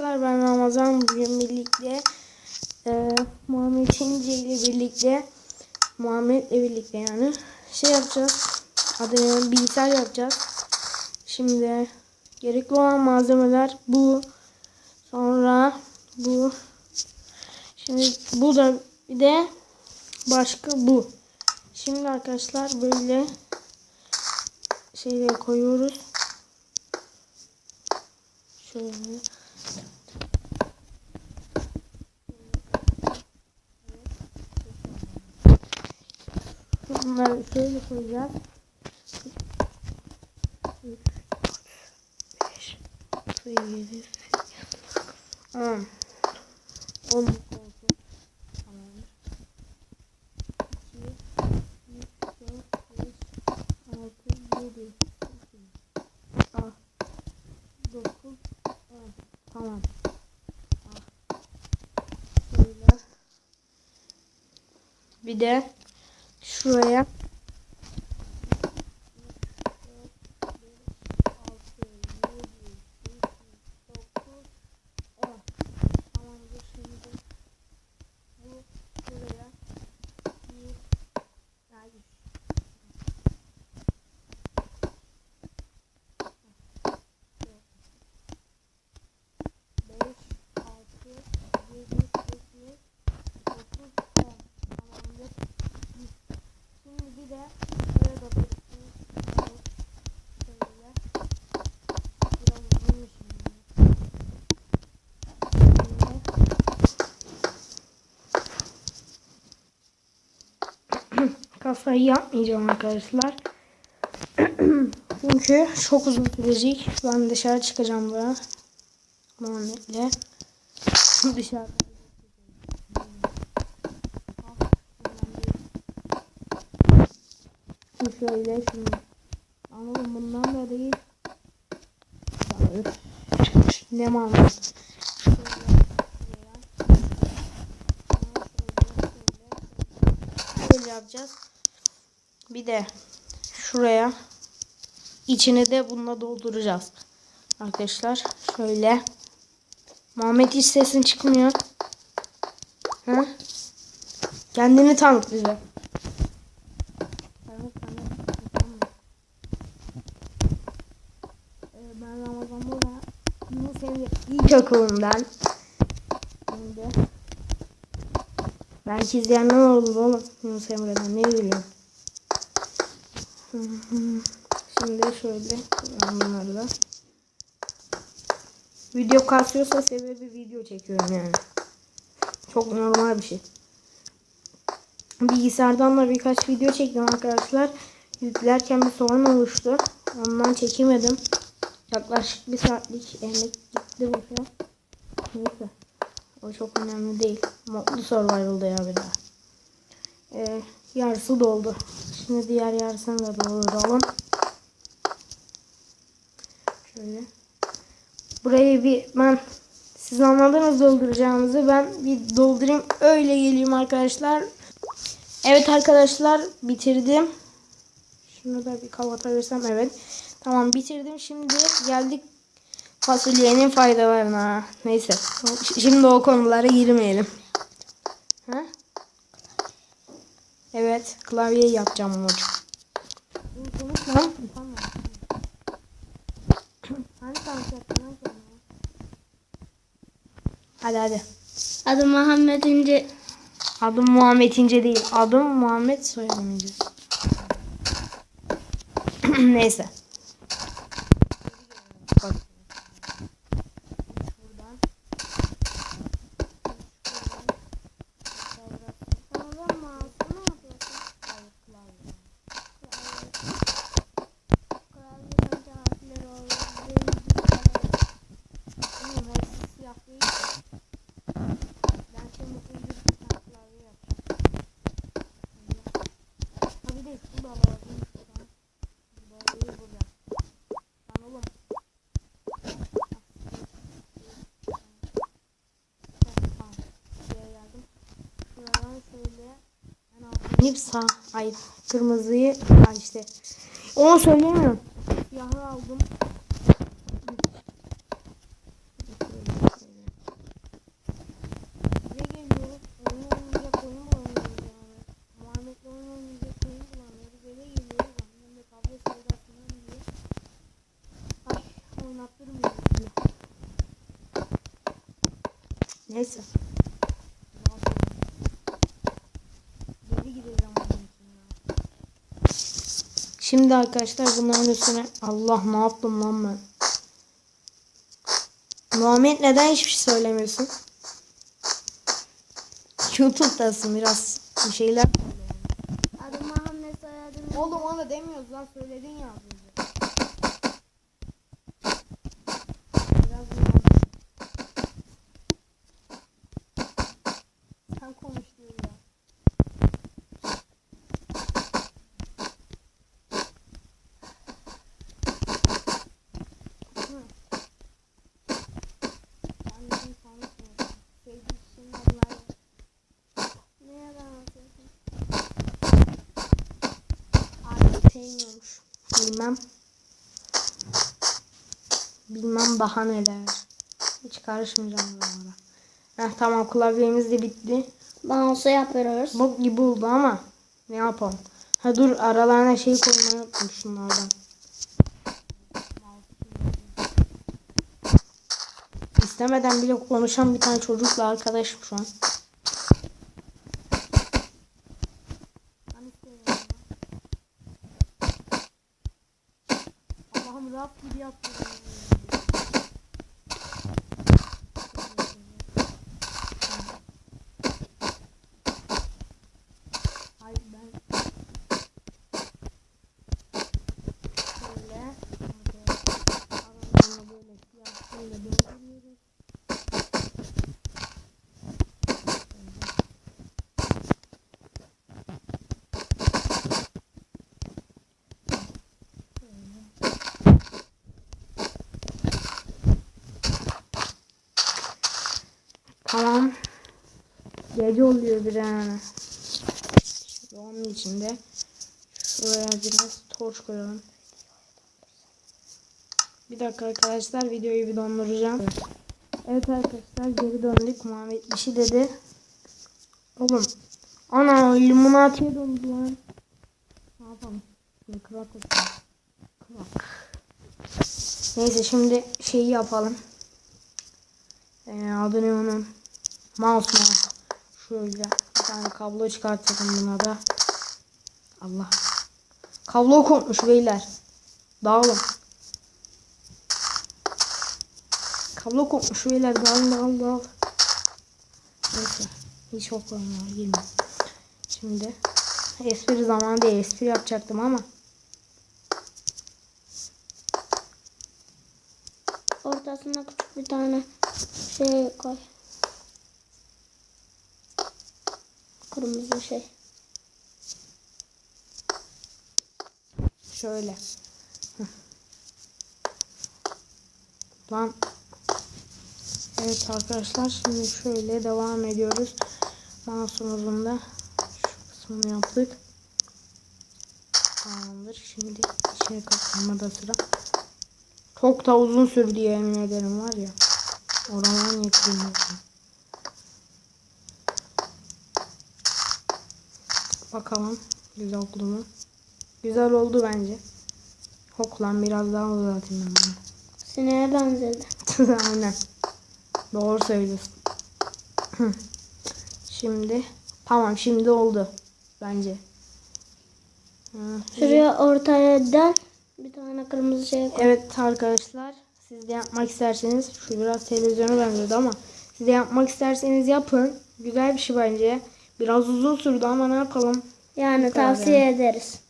Arkadaşlar ben Ramazan bugün birlikte e, Muhammed İnce ile birlikte Muhammed'le birlikte yani şey yapacağız. Adını bilgisayar yapacağız. Şimdi gerekli olan malzemeler bu. Sonra bu. Şimdi bu da bir de başka bu. Şimdi arkadaşlar böyle şeyleri koyuyoruz. Şöyle. Bunları şöyle koyacağız. 3, 4, 5, 6, 7, 8, 10. 10 olsun. Tamamdır. 2, 3, 4, 5, 6, 7, 8, 9, 10. Tamam. Şöyle. Bir de 水呀、Kafayı yapmayacağım arkadaşlar. Çünkü çok uzun sürecek. Ben dışarı çıkacağım böyle. Muhammed'le. Dışarıda. Şu şöyle şunu. Anladım bundan da değil. Ne. Böyle yapacağız. Bir de şuraya içine de bununla dolduracağız. Arkadaşlar şöyle. Muhammed hiç sesin çıkmıyor. Ha? Kendini tanıt bize. Ee, Ben Ramazan burada. Yunus Emre İlkokulundan. Şimdi. Belki izleyenler olur oğlum. Yunus Emre'den ne biliyorum. Şimdi şöyle bunları da. Video kasıyorsa sebebi video çekiyorum yani. Çok normal bir şey. Bilgisayardan da birkaç video çektim arkadaşlar. Yüklerken bir sorun oluştu. Ondan çekemedim. Yaklaşık bir saatlik emek gitti boşa. Neyse. O çok önemli değil. Mutlu Survival'da ya bir daha. Ee, yarısı doldu. Şimdi diğer yarısını da dolduralım. Şöyle. Burayı bir ben siz anladınız dolduracağımızı. Ben bir doldurayım. Öyle geleyim arkadaşlar. Evet arkadaşlar bitirdim. Şunu da bir kapatabilirsem evet. Tamam bitirdim. Şimdi geldik fasulyenin faydalarına. Neyse. Şimdi o konulara girmeyelim. Ha? Evet. Klavyeyi yapacağım hocam. Sonra? Hadi hadi. Adı Muhammed İnce. Adım Muhammed İnce değil. Adım Muhammed soyadım İnce. Neyse. gidip sağ. Hayır. Kırmızıyı ha işte. Onu söylemiyorum. Siyahı aldım. Neyse. Şimdi arkadaşlar bunların üstüne Allah ne yaptım lan ben? Muhammed neden hiçbir şey söylemiyorsun? YouTube'dasın biraz bir şeyler. Adım Muhammed soyadım. Oğlum onu demiyoruz lan söyledin ya az önce. Biraz biraz. Sen konuş diyor ya. Hı. Ben de bir tane sorayım. Sevdiğin kişinin adları. Ne yalan atıyorsun? Artık sevmiyormuş. Bilmem. Bilmem daha neler. Hiç karışmayacağım buralara. Heh, tamam klavyemiz de bitti. Bounce yapıyoruz. Bok gibi oldu ama ne yapalım. Ha dur aralarına şey koymayı unuttum şunlardan. İstemeden bile konuşan bir tane çocukla arkadaşım şu an. Allah'ım rap gibi yapıyorum. Hayır ben şöyle aralarına böyle siyah şöyle dolduruyoruz. Tamam. Gece oluyor bir. Şimdi onun içinde şuraya biraz torç koyalım. Bir dakika arkadaşlar videoyu bir donduracağım. Evet arkadaşlar geri döndük. Muhammed bir şey dedi. Oğlum. Ana limonatiye döndü lan. Ne yapalım? Şimdi. Kırak. Neyse şimdi şeyi yapalım. Ee, adı ne onun? Mouse mouse. Şöyle bir tane kablo çıkartalım buna da. Allah. Kablo kopmuş beyler. Dağılın. Kablo kopmuş beyler. Dağılın dağılın dağılın. Neyse. Hiç oklamıyor. Girme. Şimdi espri zamanı değil. Espri yapacaktım ama. Ortasına küçük bir tane şey koy. Kırmızı şey. Şöyle. Lan. Evet arkadaşlar şimdi şöyle devam ediyoruz. Mouse'umuzun da şu kısmını yaptık. Tamamdır. Şimdi içine katlamada sıra. Çok da uzun sürdü yemin ederim var ya. Oradan yetmiyor. Bakalım güzel oldu mu? Güzel oldu bence. Hoklan biraz daha uzatayım ben bunu. Sineğe benzedi. Aynen. Doğru söylüyorsun. Şimdi tamam şimdi oldu bence. Şuraya ortaya del. Bir tane kırmızı şey koy. Evet arkadaşlar siz de yapmak isterseniz şu biraz televizyona benziyordu ama siz de yapmak isterseniz yapın. Güzel bir şey bence. Biraz uzun sürdü ama ne yapalım. Yani kadar tavsiye ederiz.